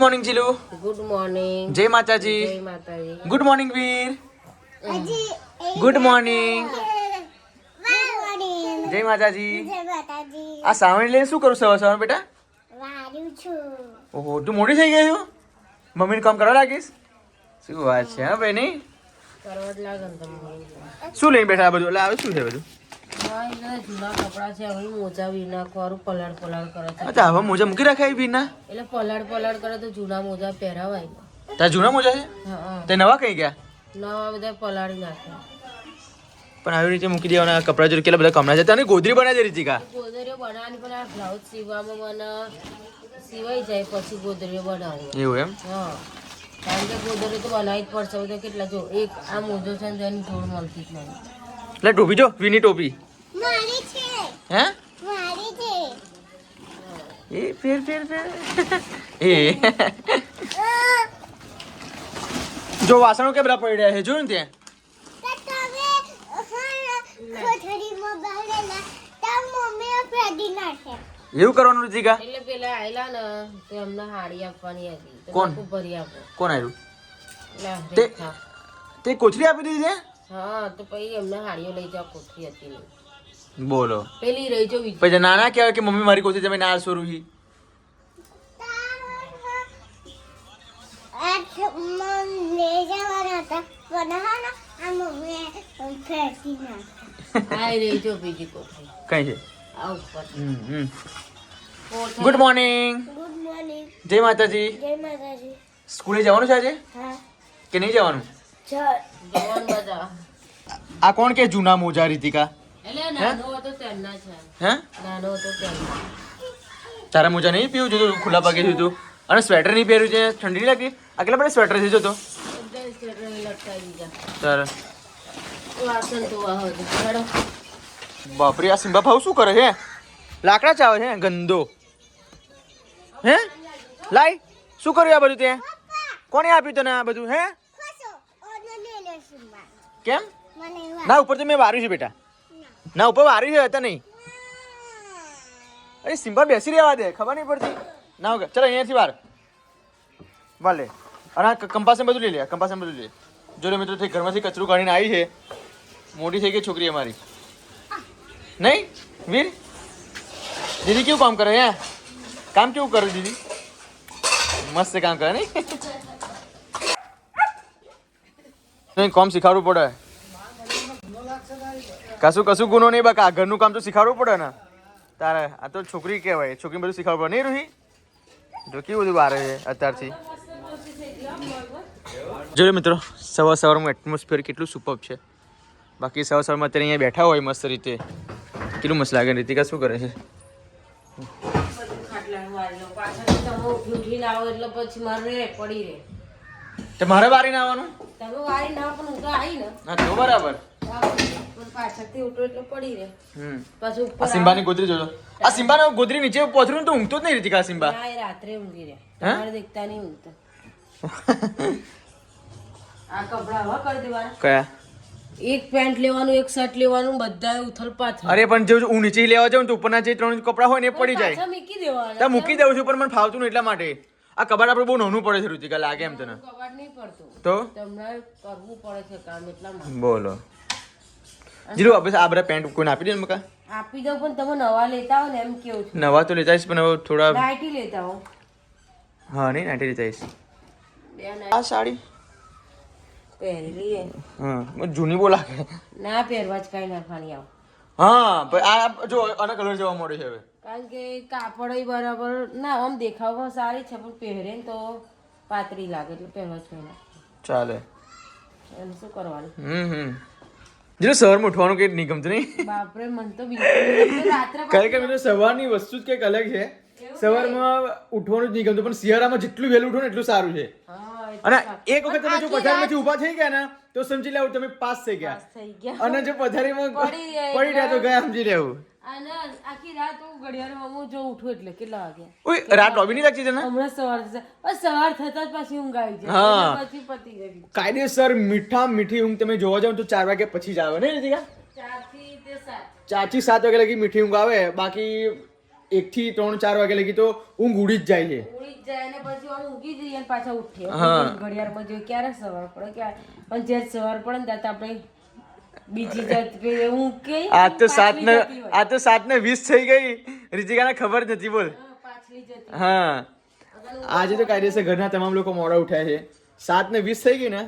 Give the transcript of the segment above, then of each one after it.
Morning Jilu good morning જય માતાજી જય માતાજી good morning Veer good morning જય માતાજી આ સાવણી લઈને શું કરું સવાર સવાર બેટા? ઓહો તું મોટી થઈ ગઈ છું મમ્મીને કામ કરવા લાગીશ? શું વાત છે હા ભાઈ નહીં? શું લઈને બેઠા આ બધું એટલે આવે શું છે બધું? જૂના કપડા છે હવે મોજા વિના ખરું પલાળ પલાડ કરે છે અચ્છા હવે મોજા મૂકી રાખાય વિના એટલે પલાડ પલાડ કરે તો જૂના મોજા પહેરાવાય. તારા જૂના મોજા છે તે નવા કઈ ગયા? નવા બધા પલાળી નાખે પણ આવી રીતે મૂકી દેવાના કપડા જોડે કેટલા બધા કમરા છે? તને ગોદરી બનાવી દે રીતિકા. ગોદરીઓ બનાવવાની પણ આ બ્લાઉઝ સીવવામાં મને સીવાઈ જાય પછી ગોદરીઓ બનાવું. એવું એમ? હા. કારણ કે ગોદરીઓ તો બનાવી જ પડશે તો કેટલા જો એક આ મોજો છે એની જોડ મળતી જ નહીં. એટલે ટોપી જો વિની ટોપી. હે? એ ફેર ફેર ફેર. એ. જો વાસણો કે બધા પડી રહ્યા છે? જોયું ને ત્યાં એવું કરવાનું રીતિકા? એટલે પેલા આયલા ને તે અમને હાડી આપવાની હતી. કોણ? ભરી આપો. કોણ આવ્યું. તે કોથળી આપી દીધી છે? હા તો પછી એમને હાડીઓ લઈ જાવ કોઠી હતી બોલો. પેલી રહી જો પછી નાના કહેવાય કે મમ્મી મારી કોથી તમે ના સોરું હી આ રહી જો બીજી કોઠી. કઈ છે? આ ઉપર. હમ હમ. કોઠી- ગુડ મોર્નિંગ ગુડ મોર્નિંગ જય માતાજી. જય માતાજી. સ્કૂલે જવાનું છે આજે? કે નહીં જવાનું? આ કોણ કે જૂના મોજા રીતિકા? એટલે નાનો હતો તેમના છે. હે? નાનો હતો તેમના. તારા મોજા નહીં પીવું જોતું ખુલ્લા પગે જોતું અને સ્વેટર નહીં પહેર્યું છે? ઠંડી નહીં લાગતી આ કેટલા બધા સ્વેટર છે જોતો? બાપરે આ સિંબા ભાવ શું કરે છે લાકડા ચાવે છે ગંદો. હે? લાઈ શું કર્યું આ બધું તે? કોણે આપ્યું તને આ બધું હે ખસો ઓનો લે લે સિમ્બા કેમ? મને ના ઉપર તો મેં વાર્યું છે બેટા. ના ઉપર વાર્યું છે હતા નહીં. અરે સિમ્બા બેસી રહેવા દે ખબર નહીં પડતી. ના વગર ચાલ અહીંયાથી વાર. ભલે અને આ કંપાસે બધું લઈ લે કંપાસે બધું લઈ લે. જો રે મિત્રો થઈ ઘરમાંથી કચરું કાઢીને આવી છે. મોટી થઈ ગઈ છોકરી અમારી. નહીં? વીર? દીદી કેવું કામ કરે હે? કામ કેવું કરે દીદી? મસ્ત કામ કરે નહીં? નહીં કોમ શીખવાડવું પડે. કશું કશું ગુનો નહીં, બકા ઘરનું કામ તો શીખવાડવું પડે ને. તારે, આ તો છોકરી કહેવાય. છોકરી બધું શીખવાડવું પડે. નહીં, રૂહી? જો કેવું બધું બારે છે અત્યારથી. જોયું મિત્રો, સવાર સવારમાં એટમોસ્ફિયર કેટલું સુપર છે. બાકી સવાર સવારમાં અત્યારે અહીંયા બેઠા હોય મસ્ત રીતે. કેટલું મસ્ત લાગે રીતિકા શું કરે છે? પડી રે તે મારે વારીને આવવાનું? તમે વારી ના પણ હું તો આવી ને. હા તો બરાબર. પાછળથી ઉઠો એટલે પડી રે હમ. ઉપર સિમ્બાની ગોદરી જોજો. આ સિમ્બાનો ગોદરી નીચે પોથરું તો ઊંઘતો જ નહીં રીતિકા સિમ્બા ના રાત્રે ઊંઘી રે હે? દેખતા નહીં ઊંઘતા. આ કપડા હવા કરી દેવાના. કયા? એક પેન્ટ લેવાનું એક શર્ટ લેવાનું બધા ઉથલ પાથલ. અરે પણ જો હું નીચે લેવા જાઉં તો ઉપરના જે ત્રણ કપડા હોય ને એ પડી જાય. મૂકી દેવા મૂકી દઉં છું પણ મને ફાવતું એટલા માટે. આ કબાટ આપણે બહુ નાનું પડે છે રુચિકા લાગે એમ તને? કબાટ નહીં પડતું. તો? તમને કરવું પડે છે કામ એટલા માટે. બોલો. જીરું આપણે આ બધા પેન્ટ કોઈને આપી દે ને મકા? આપી દઉં પણ તમે નવા લેતા હો ને એમ કેવું છે. નવા તો લેતા પણ હવે થોડા નાઇટી લેતા હો હા નહીં નાટી લેતા આ સાડી? પહેરી લઈએ હા જૂની બોલા ના પહેરવા જ કાંઈ નાખવાની આવ. હા આ જો આના કલર જોવા મળે છે હવે. કારણ કે કાપડ બરાબર ના આમ દેખાવમાં સારી છે પણ પહેરે તો પાતળી લાગે એટલે પહેરવા જ ચાલે. એમ શું કરવાનું? હમ હમ. જો સવારમાં ઉઠવાનું કંઈક નહીં ગમતું નહીં. બાપરે મને તો બિલકુલ રાત્રે કારણ કે મિત્રો સવારની વસ્તુ જ કંઈક અલગ છે. સવારમાં ઉઠવાનું જ નહીં ગમતું પણ શિયાળામાં જેટલું વહેલું ઉઠો ને એટલું સારું છે. અને એક વખત તમે જો પથારીમાંથી ઊભા થઈ ગયા ને તો સમજી લેવું તમે પાસ થઈ ગયા. અને જો પથારીમાં પડી રહ્યા તો ગયા. સમજી લેવું આખી રાત હું ઘડિયાળમાં હું જો ઉઠું એટલે કેટલા વાગ્યા ઓય રાત લોબી નહીં લાગતી તને હમણાં સવાર થશે સવાર થતા જ પાછી ઊંઘ આવી જાય. હા. પછી પતી ગઈ કાયદેસર મીઠા મીઠી ઊંઘ તમે જોવા જાવ તો ચાર વાગે પછી જ આવે ને રીતિકા? ચારથી તે સાત. ચારથી સાત વાગ્યા લગી મીઠી ઊંઘ આવે બાકી એક થી ત્રણ ચાર વાગે લગી તો ઊંઘ ઉડી જ જાય છે. ઉડી જ જાય ને પછી આમ ઊંઘી જઈએ પાછા ઉઠીએ. ઘડિયાળમાં જોઈએ ક્યારે સવાર પડે ક્યારે પણ જ્યારે સવાર પડે ને ત્યારે આપણે બીજી જાત ઊંઘ કે આ તો સાત ને. આ તો સાત ને વીસ થઈ ગઈ. રીતિકાને ખબર નથી બોલ. હા, હા. આજે તો કાયદેસર ઘરના તમામ લોકો મોડા ઉઠ્યા છે. સાત ને વીસ થઈ ગઈ ને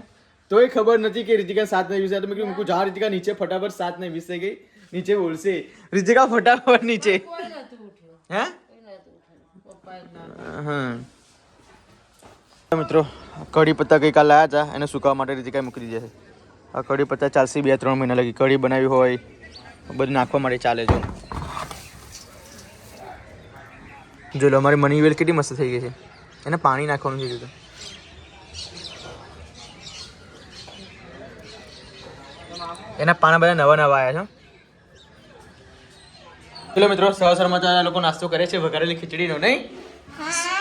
તોય ખબર નથી કે રિતિકા સાત ને વીસ થાય. તો મેં કીધું જા રિતિકા નીચે ફટાફટ સાત ને વીસ થઈ ગઈ. નીચે બોલશે. રિતિકા ફટાફટ નીચે. હે? હા. મિત્રો કઢી પત્તા ગઈકાલ લાયા હતા એને સુકાવા માટે રીતિકાએ મૂકી દીધા છે. આ કઢી પત્તા ચાલશે બે ત્રણ મહિના લગી. કઢી બનાવી હોય બધું નાખવા માટે ચાલે છે. જો લો અમારી મની વેલ કેટલી મસ્ત થઈ ગઈ છે. એને પાણી નાખવાનું છે એના પાના બધા નવા નવા આવ્યા છે ચલો મિત્રો સવારમાં તો લોકો નાસ્તો કરે છે વઘારેલી ખીચડીનો નહીં?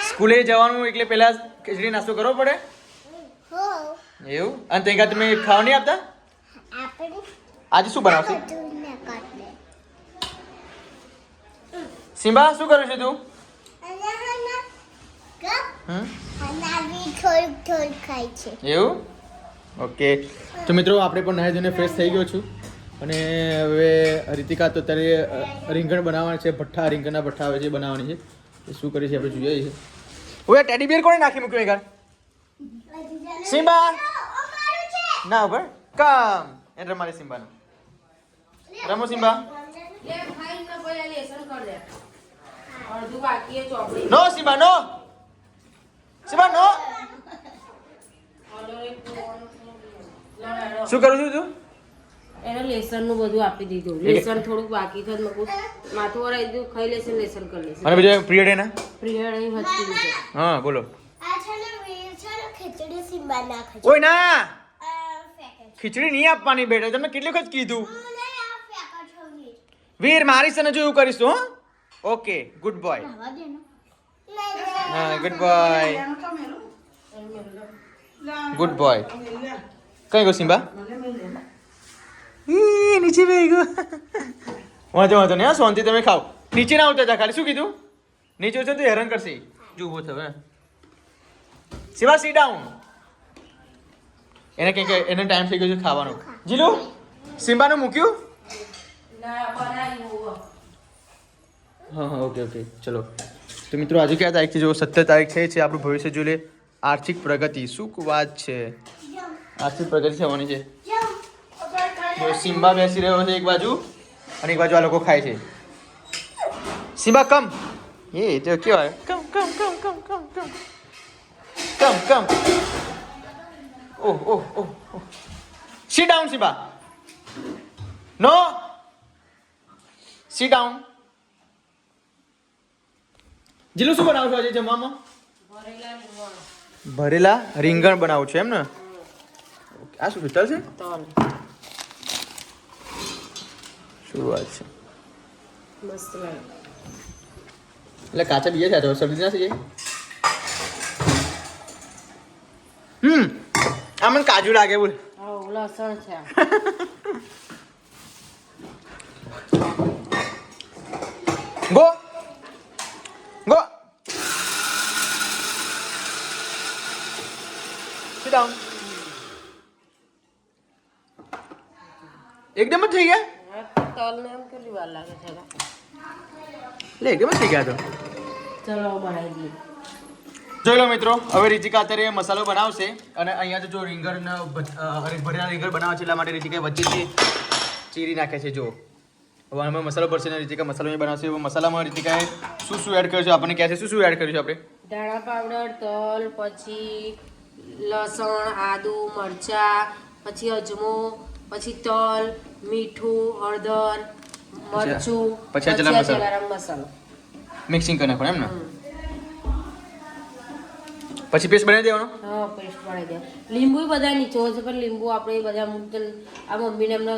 સ્કૂલે જવાનું એટલે પહેલા ખીચડી નાસ્તો કરવો પડે? એવું? અને ત્યાં તમે ખાવા નહીં આપતા? આજે શું બનાવશે? સિમ્બા, શું કરું છું તું? એવું? ઓકે. તો મિત્રો, આપણે પણ નાહી ફ્રેશ થઈ ગયો છું. અને હવે રીતિકા તો અત્યારે રીંગણ બનાવવાના છે. ભઠ્ઠા, રીંગણના ભઠ્ઠા આવે છે બનાવવાની છે. શું કરી છે, આપણે જોઈએ છીએ ઓય ટેડી બિયર કોણે નાખી મૂક્યું એ સિમ્બા! છે ના ઉપર કામ એ રમાડે સિમ્બાનું રમો સિમ્બા એ no Simba no Simba no શું કરું છું તું? એને લેસનનું બધું આપી દીધું. લેસન થોડુંક બાકી થયું મકુ માથું વરાઈ દીધું ખાઈ લેશે લેસન કરી લેશે. અને બીજો પીરિયડ એના પ્રિયડ અહીં હચકી હા બોલો. આ છે ને વીર છે ને ખીચડી સિમ્બા ના ખાય ઓય ના! ખીચડી નહીં આપવાની બેટા તમને કેટલી વખત કીધું? હું નહીં આ ફેંકો છો વીર વીર મારી સને જો એવું કરીશું હો. ઓકે ગુડ બોય હવા દે ને. નહીં હા ગુડ બોય ગુડ બોય કઈ ગયો સિમ્બા? ઈ, નીચે બેહી ગયો. વાંધો વાંધો નહીં હા શાંતિ તમે ખાઓ. નીચે ના આવતા જા ખાલી શું કીધું? નીચે ઉતરશો તો હેરાન કરશે. જો ઊભો થયો હે. શિવા સી ડાઉન એને કે એને ટાઈમ થઈ ગયો છે ખાવાનો. જીલુ સિમ્બાનું મૂક્યું? હા હા ઓકે ઓકે ચલો. તો મિત્રો આજે કયા તારીખ છે? જો સત્તર તારીખ છે છે આપણું ભવિષ્ય જોઈએ આર્થિક પ્રગતિ શું વાત છે? આર્થિક પ્રગતિ થવાની છે. જો સિમ્બા બેસી રહ્યો છે એક બાજુ અને એક બાજુ આ લોકો ખાય છે. સિમ્બા કમ એ તો કેવાય. Come come come come come come come come oh, oh, oh, oh. Sit down Siba. No. Sit down. જીલું શું બનાવું છો આજે જમવામાં ભરેલા રીંગણ બનાવું છે એમ ને આ શું તલ છે શું વાત છે એટલે કાચા બીજા છે સબ્જી ના છે હમ આ મને કાજુ લાગે બોલ. લસણ છે. ગો. ગો. Sit down. એકદમ જ થઈ ગયા? તલ તલને એમ કેટલી વાર લાગે છે? લે એકદમ જ થઈ ગયા તો. ચલો બનાવી દઈએ જોઈ લો મિત્રો હવે રીતિકા અત્યારે મસાલો બનાવશે અને અહીંયા જો રીંગણ ભરેલા રીંગણ બનાવે છે એટલા માટે રીતિકા વચ્ચેથી ચીરી નાખે છે જો હવે અમે મસાલો ભરશે ને રીતિકા મસાલો બનાવશે. હવે મસાલામાં રીતિકાએ શું શું એડ કર્યું છે? આપણને કહે છે શું શું એડ કર્યું છે આપણે? ધાણા પાવડર તલ પછી લસણ આદુ મરચા પછી અજમો પછી તલ મીઠું હળદર મરચું પછી ગરમ મસાલો. મિક્સિંગ કરી નાખવાનું એમ ને. પછી પેસ્ટ બનાવી દેવાનો? હા પેસ્ટ બનાવી દે લીંબુ બધા નીચો છે પણ લીંબુ આપણે બધા મૂકતા આ મમ્મીને એમને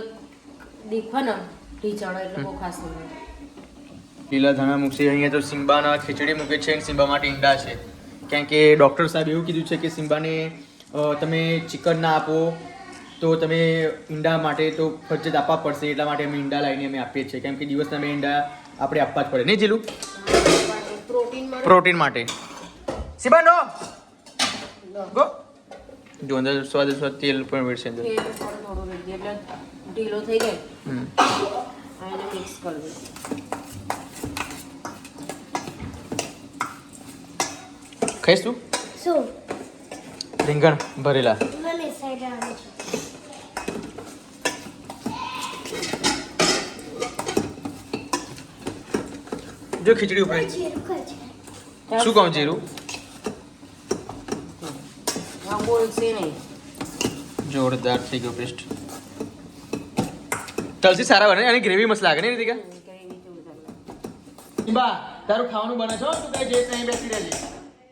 દેખવા ને ઢીચાણો એટલે બહુ ખાસ નહીં લીલા ધાણા મૂકશે અહીંયા તો સિમ્બાના ખીચડી મૂકે છે અને સિમ્બા માટે ઈંડા છે. કારણ કે ડૉક્ટર સાહેબ એવું કીધું છે કે સિમ્બાને તમે ચિકન ના આપો તો તમે ઈંડા માટે તો ફરજિયાત આપવા પડશે એટલા માટે અમે ઈંડા લાવીને અમે આપીએ છીએ. કેમ કે દિવસના બે ઈંડા આપણે આપવા જ પડે. નહીં જીલું? પ્રોટીન માટે. સિબા નો લો. ગો. જો અંદર સ્વાદ સ્વાદ તેલ પણ વેડશે અંદર. તેલ થોડું એટલે ઢીલો થઈ જાય. હમ. મિક્સ કરી દઈશ ખાઈશ તું? શું? રીંગણ ભરેલા. મને સાઈડ આવે છે. જો ખીચડી ઉપર. છે. શું કહું જીરું? બોલશે નહીં. જોરદાર થઈ ગયો પેસ્ટ. તલસી સારા બને અને ગ્રેવી મસ્ત લાગે ને રીતિકા? બા તારું ખાવાનું બને છો તું કઈ જઈશ નહીં બેસી રહેજે.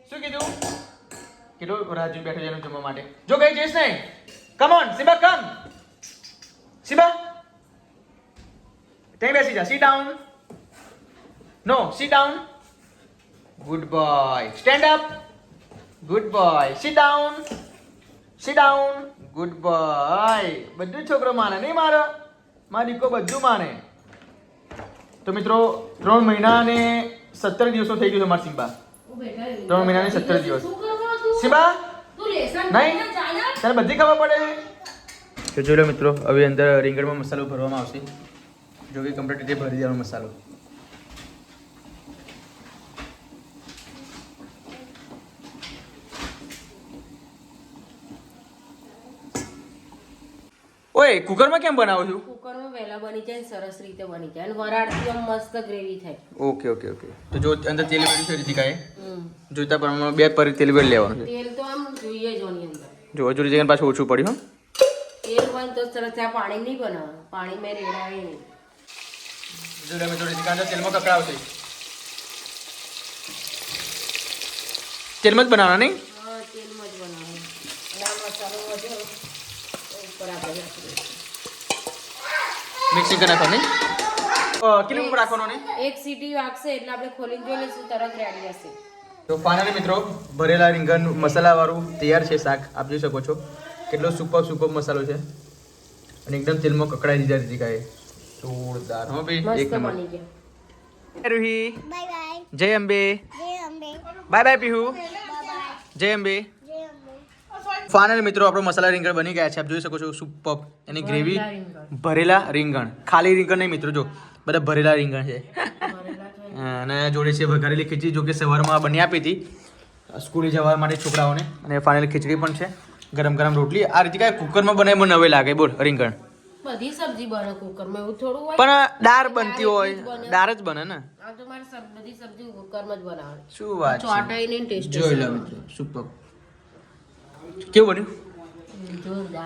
શું કીધું? કેટલો રાજુ બેઠો છે જમવા માટે? જો કઈ જઈશ નહીં. કમ ઓન સિબા કમ સિબા ત્યાં બેસી જા. Sit down no sit down good boy stand up good boy sit down sit down good bye બધું જ છોકરો માને નહીં મારો મારો દીકરો બધું માને. તો મિત્રો ત્રણ મહિના અને સત્તર દિવસો થઈ ગયું છે મારા સિમ્બા. ત્રણ મહિના અને સત્તર દિવસ. સિમ્બા? નહીં. તારે તને બધી ખબર પડે? તો જોઈ લો મિત્રો હવે અંદર રીંગણમાં મસાલો ભરવામાં આવશે. જો કે કમ્પ્લીટ રીતે ભરી દેવાનો મસાલો. ઓય કુકરમાં કેમ બનાવો છું? કુકરમાં વહેલા બની જાય સરસ રીતે બની જાય અને વરાળથી આમ મસ્ત ગ્રેવી થાય. Okay okay okay. તો જો અંદર તેલ વેડ્યું છે રીતિકાએ. જોઈતા પ્રમાણમાં બે પર તેલ વેડ લેવાનું છે. તેલ તો આમ જોઈએ જ ઓની અંદર. જો હજુ રીતિકાને પાછું ઓછું પડ્યું હો. તેલ હોય તો સરસ આ પાણી નહીં બનાવવાનું. પાણી મેં રેડાવે નહીં. જો મિત્રો રીતિકા અંદર તેલમાં કકડાવશે. તેલમાં જ બનાવવાના નહીં? હા તેલમાં જ બનાવવાનું. મસાલો વધ્યો. આપણે મિક્સિંગ કરી નાખવાનું? નહીં કેટલું ઉપર રાખવાનું ને? એક સીટી વાગશે એટલે આપણે ખોલીને જોઈ લઈશું તરત રેડી હશે. તો ફાઇનલી મિત્રો ભરેલા રીંગણ મસાલાવાળું તૈયાર છે શાક આપ જોઈ શકો છો. કેટલો સુપર સુપર મસાલો છે. અને એકદમ તેલમાં કકડાઈ દીધા રીતિકાએ જોરદાર. હો ભાઈ એક નંબર. રૂહી. Bye bye. જય અંબે. જય અંબે. Bye bye Pihu. જય અંબે. ફાઇનલ મિત્રો આપણો મસાલા રીંગણ બની ગયા છે. આપ જોઈ શકો છો સુપર એની ગ્રેવી ભરેલા રીંગણ. ખાલી રીંગણ નહીં મિત્રો જો બધા ભરેલા રીંગણ છે. અને જોડે છે વઘારેલી ખીચડી જો કે સવારમાં બની આપી હતી. સ્કૂલે જવા માટે છોકરાઓને. અને ફાઇનલ ખીચડી પણ છે. ગરમ ગરમ રોટલી. આ રીતે કાંઈ કુકરમાં બનાવી મને નવે લાગે બોલ રીંગણ. બધી સબ્જી બને કુકરમાં એવું થોડું હોય. પણ દાળ બનતી હોય. દાળ જ બને ને. આ તો મારે બધી સબ્જી કુકરમાં જ બનાવવાની. શું વાત છે. ચોટાઈ ટેસ્ટ જોઈ લો મિત્રો સુપર કેવું બન્યું?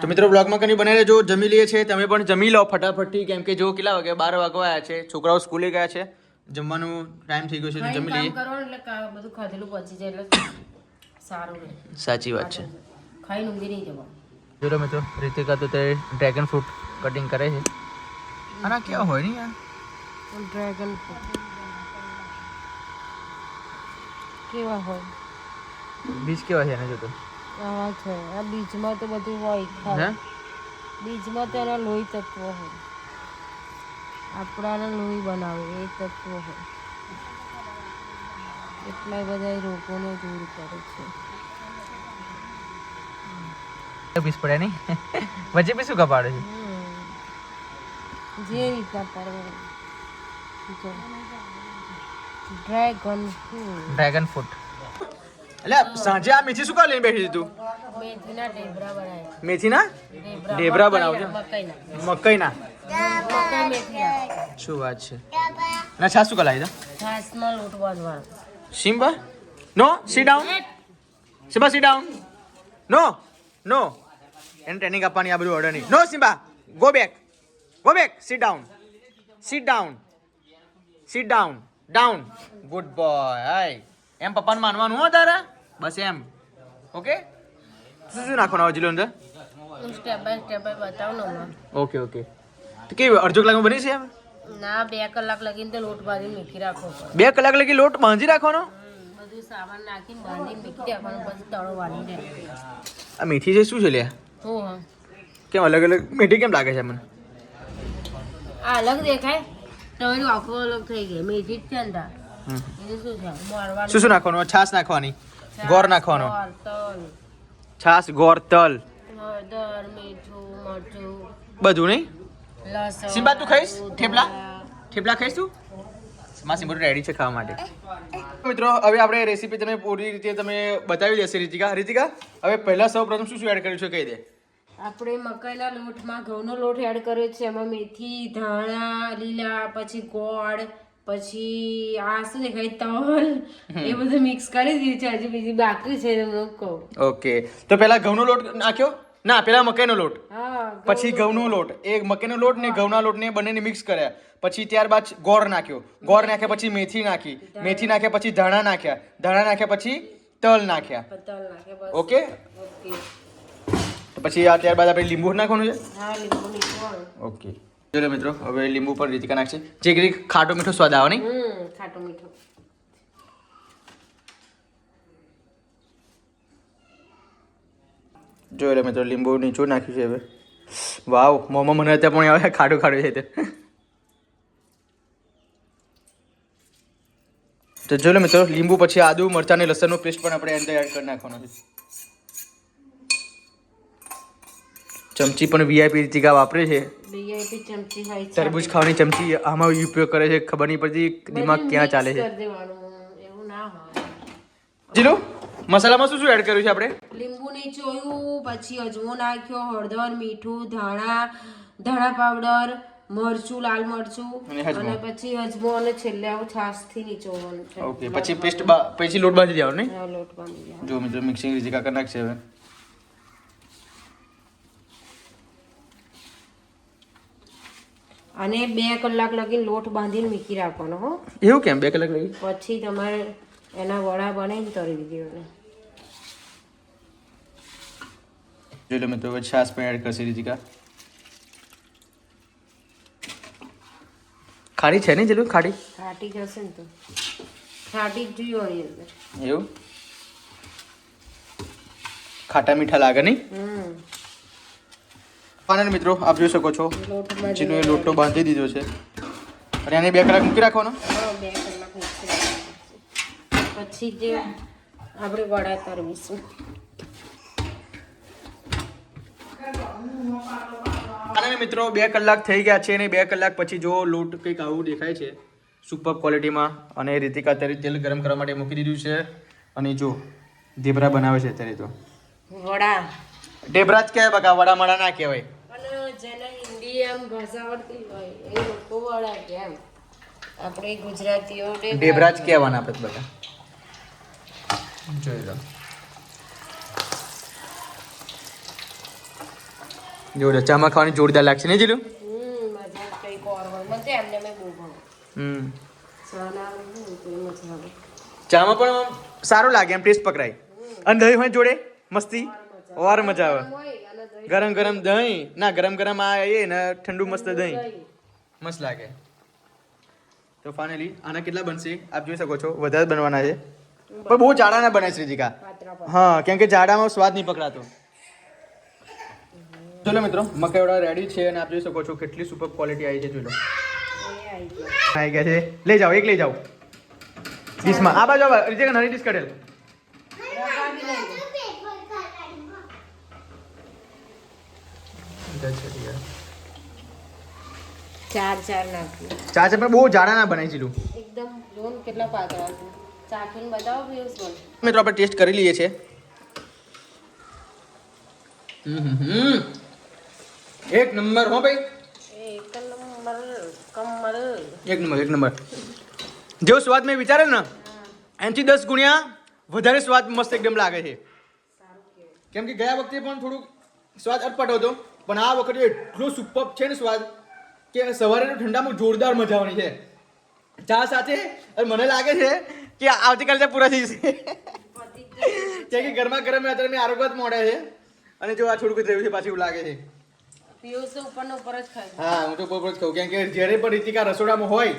તો મિત્રો બ્લોગમાં કંઈ બને જો જમી લઈએ છીએ. તમે પણ જમી લો ફટાફટથી કેમ કે જો કેટલા વાગે? બાર વાગવા આવ્યા છે. છોકરાઓ સ્કૂલે ગયા છે. જમવાનું ટાઈમ થઈ ગયો છે તો જમી લઈએ. કરવાનું એટલે કા- બધું ખાધેલું પચી જાય એટલે સારું રહે. સાચી વાત છે. ખાઈને ઊંઘી નહીં જવાનું મિત્રો રીતિકા તો તે ડ્રેગન ફ્રૂટ કટિંગ કરે છે. આના કેવા હોય યાર? ડ્રેગન કેવા હોય? બીજ કેવા છે એને જોતો આવા છે. આ બીજમાં તો બધું હોય હે? બીજમાં તો એના લોહી તત્વ હોય. આપણાને લોહી બનાવે એ તત્વ હોય. એટલા બધા રોગોને દૂર કરે છે. બીજ પડે નહીં? વચ્ચે બી શું કપાડે છે? જે રીતના પડે ડ્રેગન ફ્રૂટ ડ્રેગન ફ્રૂટ એટલે સાંજે આ મેથી શું કરવા લઈને બેઠી તું? મેથીના ઢેબરા ઢેબરા બનાવજો. મકાઈના. મકઈના. શું વાત છે? ના છાસ શું કલાઈ દો Simba no sit down Simba sit down no no. એને ટ્રેનિંગ આપવાની આ બધું ઓર્ડર નહીં. No Simba go back go back sit down sit down sit down down good boy hi એમ પપ્પાને માનવાનું હો તારા? બસ એમ ઓકે શું શું નાખવાનું આવે જીલો અંદર હું સ્ટેપ બાય સ્ટેપ બાય બતાવું ને હમણાં ઓકે ઓકે તો કેવી અડધો કલાકમાં બની છે એમ ના બે કલાક લગીને તો લોટ બાંધીને મીઠી રાખવો પડે બે કલાક લગી લોટ બાંધી રાખવાનો હમ, બધું સામાન નાખીને બાંધીને મીઠી રાખવાનું પછી તળો વાળી દે આ મીઠી છે શું છે લ્યા હું હા કેમ અલગ અલગ મીઠી કેમ લાગે છે મને આ અલગ દેખાય તમારું આખું અલગ થઈ ગઈ મીઠી જ છે ને તાર બીજું શું છે મારવાનું શું શું નાખવાનું છાશ નાખવાની ગોળ નાખવાનો છાસ ગોળ તલ. બધું નહીં? સિમ્બા, તું ખાઈશ? થેપલા? થેપલા ખાઈશ તું? માં સિમ્બો રેડી છે ખાવા માટે. મિત્રો હવે આપણે રેસીપી તમે પૂરી રીતે તમે બતાવી દેશે રીતિકા. રીતિકા હવે પહેલા સૌ પ્રથમ શું શું એડ કર્યું છે કહી દે. આપણે મકાઈના લોટમાં ઘઉંનો લોટ એડ કર્યો છે. એમાં મેથી ધાણા લીલા પછી ગોળ પછી આ શું દેખાય તલ એ બધું મિક્સ કરી દીધું છે હજી બીજી બાકી છે કહું ઓકે. તો પહેલા ઘઉંનો લોટ નાખ્યો? ના પહેલા મકાઈનો લોટ. હા પછી ઘઉંનો લોટ. એ મકાઈનો લોટ ને ઘઉંના લોટને બંનેને મિક્સ કર્યા. પછી ત્યારબાદ ગોળ નાખ્યો. ગોળ નાખ્યા પછી મેથી નાખી. મેથી નાખ્યા પછી ધાણા નાખ્યા. ધાણા નાખ્યા પછી તલ નાખ્યા. તલ ઓકે? પછી આ ત્યારબાદ આપણે લીંબુ નાખવાનું છે? ઓકે. ચલો મિત્રો હવે લીંબુ પર રીતિકા નાખશે. જે કરી ખાટો મીઠો સ્વાદ આવે નહીં? ખાટું મીઠું. જો એટલે મિત્રો લીંબુ નીચું નાખ્યું છે હવે. વાવ મોમાં મને અત્યારે પણ આવે ખાડું ખાડું છે તે. તો જો મિત્રો લીંબુ પછી આદુ મરચાં અને લસણનો પેસ્ટ પણ આપણે અંદર એડ કરી નાખવાનો છે. ચમચી પણ વીઆઈપી રીતિકા વાપરે છે. તરબૂચ ખાવાની ચમચી આમાં ઉપયોગ કરે છે ખબર નહીં પડતી દિમાગ ક્યાં ચાલે છે. કરી દેવાનું એવું ના હોય. જીલો મસાલામાં શું શું એડ કર્યું છે આપણે? લીંબુ નીચોયું પછી અજમો નાખ્યો હળદર મીઠું ધાણા ધાણા પાવડર મરચું લાલ મરચું અને પછી અજમો અને છેલ્લે આવું છાશથી નીચોવાનું છે. ઓકે પછી પેસ્ટ પછી લોટ બાંધી દેવાનો નહીં? લોટ બાંધી દેવાનો. જો મિત્રો મિક્સિંગ રીતિકા કરી નાખશે હવે. અને બે કલાક લગીને લોટ બાંધીને મીકી રાખવાનો હો. એવું કેમ? બે કલાક લગી? પછી તમારે એના વડા બનાવીને તળી દેવાના જો તમે તો છાશ પણ એડ કરશે રીતિકા. ખાડી છે ને જેલું ખાડી ખાટી? જશે ને તો. ખાટી જ જોઈએ હોય અંદર. એવું? ખાટા મીઠા લાગે નહીં? હમ. પાના મિત્રો આપ જોઈ શકો છો લોટમાં જેનો એ લોટો બાંધી દીધો છે. અને આને બે કલાક મૂકી રાખવાનો. પછી જે આપણે વડા તરવીશું. અને મિત્રો બે કલાક થઈ ગયા છે અને બે કલાક પછી જો લોટ કંઈક આવું દેખાય છે સુપર ક્વોલિટીમાં અને રીતિકા અત્યારે તેલ ગરમ કરવા માટે મૂકી દીધું છે. અને જો ઢેબરા બનાવે છે અત્યારે તો. વડા. ઢેબરા જ કહેવાય બકા વડા મડા ના કહેવાય. એમ ભાષા આવડતી હોય એ લોકો વડા કે આપણે ગુજરાતીઓને ઢેબરા કહેવાના આપણે બધા. જોઈ લો. જોડે ચામાં ખાવાની જોરદાર લાગશે ને જીલું? હમ મજા કંઈક ઓર મને એમને મેં બહુ ભાવે હમ. ચણા હોય તો એ મજા ચામાં પણ સારું લાગે એમ ટેસ્ટ પકડાય. અને દહીં હોય જોડે મસ્તી ઓર મજા આવે. ગરમ ગરમ દહીં. ના ગરમ ગરમ આ એ ને ઠંડુ મસ્ત દહીં. મસ્ત લાગે. તો ફાઇનલી આના કેટલા બનશે? આપ જોઈ શકો છો વધારે બનવાના છે. પણ બહુ જાડા ના બને શ્રીજીકા. હા કેમ કે જાડામાં સ્વાદ નહીં પકડાતો. ચલો મિત્રો મકાઈવડા રેડી છે અને આપ જોઈ શકો છો કેટલી સુપર ક્વોલિટી આવી છે જોઈ લો. આવી ગયા. છે. લઈ જાઓ એક લઈ જાઓ. ડીશમાં. આ બાજુ આવો. રીતિકા નાની ડીશ કઢેલ રવા બી લઈ લો. ચાર ચાર નાખ્યું બહુ જાડા ના બનાવી છેલું એકદમ જોન કેટલા પાતળા છે. ચાખીને બતાવો વ્યૂઝ બોલ મિત્રો આપણે ટેસ્ટ કરી લઈએ છે હમ. એક નંબર હો ભાઈ. એક નંબર કમર એક નંબર એક નંબર. જેવો સ્વાદ મેં વિચારે ને એનથી દસ ગુણ્યા વધારે સ્વાદ મસ્ત એકદમ લાગે છે. કેમ કે ગયા વખતે પણ થોડુંક સ્વાદ અટપટ હતો. પણ આ વખતે એટલો સુપર છે ને સ્વાદ કે સવારે ઠંડામાં જોરદાર મજા આવવાની છે. ચા સાથે અને મને લાગે છે કે આવતીકાલે ચા પૂરા થઈ જશે. કે કે ગરમા ગરમ અત્યારે મેં આરોગ્ય મોડે છે અને જો આ થોડુંક થયું છે પાછું એવું લાગે છે. પિયુષ તો ઉપર ઉપર જ ખાય હા હું તો બરોબર જ કહું કેમ કે જ્યારે પણ રીતિકા રસોડામાં હોય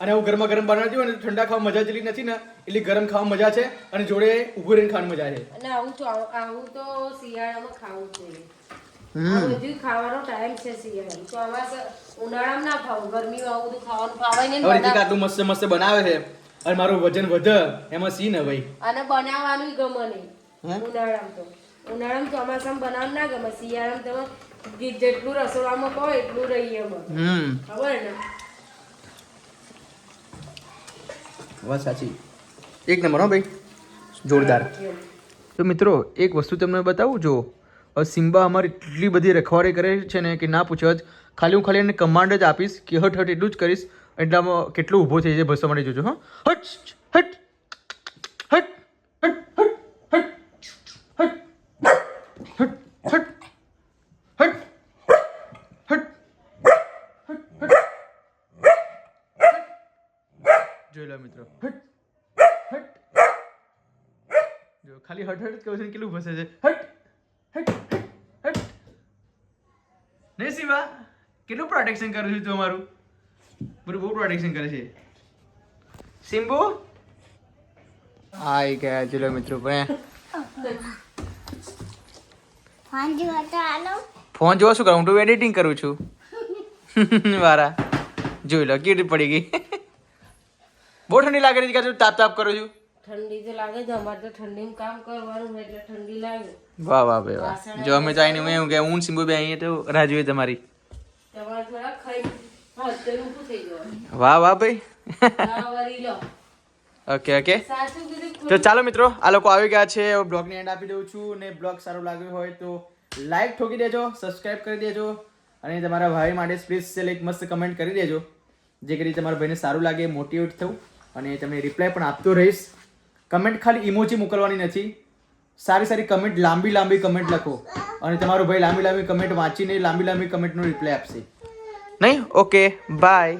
અને હું ગરમા ગરમ બનાવતી હોય ને ઠંડા ખાવા મજા જેટલી નથી ને એટલી ગરમ ખાવા મજા છે અને જોડે ઊભું રહીને ખાવાની મજા છે. અને આવું તો આવું તો શિયાળામાં ખાવું જોઈએ. બધું ખાવાનો ટાઈમ છે શિયાળામાં ચોમાસા ઉનાળામાં ના ખાવું ગરમીમાં આવું બધું ખાવાનું ફાવાય નહીં હવે રીતિકા આટલું મસ્ત મસ્ત બનાવે છે. અને મારું વજન વધે એમાં સી ને ભાઈ? અને બનાવવાનું ગમે નહીં. ઉનાળામાં તો. ઉનાળામાં ચોમાસામાં બનાવવાનું ના ગમે. શિયાળામાં તમે જેટલું રસોડામાં કહો એટલું રહીએ એમાં ખબર ને? વાત સાચી. એક નંબર હો ભાઈ. જોરદાર. તો મિત્રો એક વસ્તુ તમને બતાવું જો સિમ્બા અમારી એટલી બધી રખવાડી કરે છે ને કે ના પૂછો જ ખાલી હું ખાલી એને કમાન્ડ જ આપીશ કે હટ હટ એટલું જ કરીશ એટલામાં કેટલું ઊભો થઈ જાય ભસવા માટે જોજો હા હટ હટ હટ હટ હટ હટ મિત્રો હટ હટ જો ખાલી હટ હટ કહું છે કેટલું ભસે છે હટ હટ હટ નહીં શિવા કેટલું પ્રોટેક્શન કરે છે તું અમારું? બધું બહુ પ્રોટેક્શન કરે છે. સિમ્બુ? આઈ ગયા ચલો મિત્રો પણ હાંજી વાતો આલો ફોન જોવા શું કરું? હું તો એડિટિંગ કરું છું. વારા. જોઈ લો કેવી પડી ગઈ. બહુ ઠંડી લાગે છે કે તાપ તાપ કરું છું? ઠંડી તો લાગે છે અમારે તો ઠંડીમાં કામ કરવાનું હોય એટલે ઠંડી લાગે. વાહ વાહ ભાઈ વાહ. જો અમે ચાઈને મેં એવું કે હું ને સિમ્બુ બે અહીંયા તો રાહ જોઈએ તમારી. વાહ વાહ ભાઈ. Okay okay. તો ચાલો મિત્રો આ લોકો આવી ગયા છે. બ્લોગની એન્ડ આપી દઉં છું ને બ્લોગ સારો લાગ્યો હોય તો લાઈક ઠોકી દેજો સબસ્ક્રાઇબ કરી દેજો અને તમારા ભાઈ માટે સ્પેશિયલ એક મસ્ત કમેન્ટ કરી દેજો. જે કરી તમારા ભાઈને સારું લાગે મોટિવેટ થવું અને તમને રિપ્લાય પણ આપતો રહીશ. કમેન્ટ ખાલી ઇમોજી મોકલવાની નથી. સારી સારી કમેન્ટ લાંબી લાંબી કમેન્ટ લખો. અને તમારો ભાઈ લાંબી લાંબી કમેન્ટ વાંચીને લાંબી લાંબી કમેન્ટનો રિપ્લાય આપશે. નહીં? Okay bye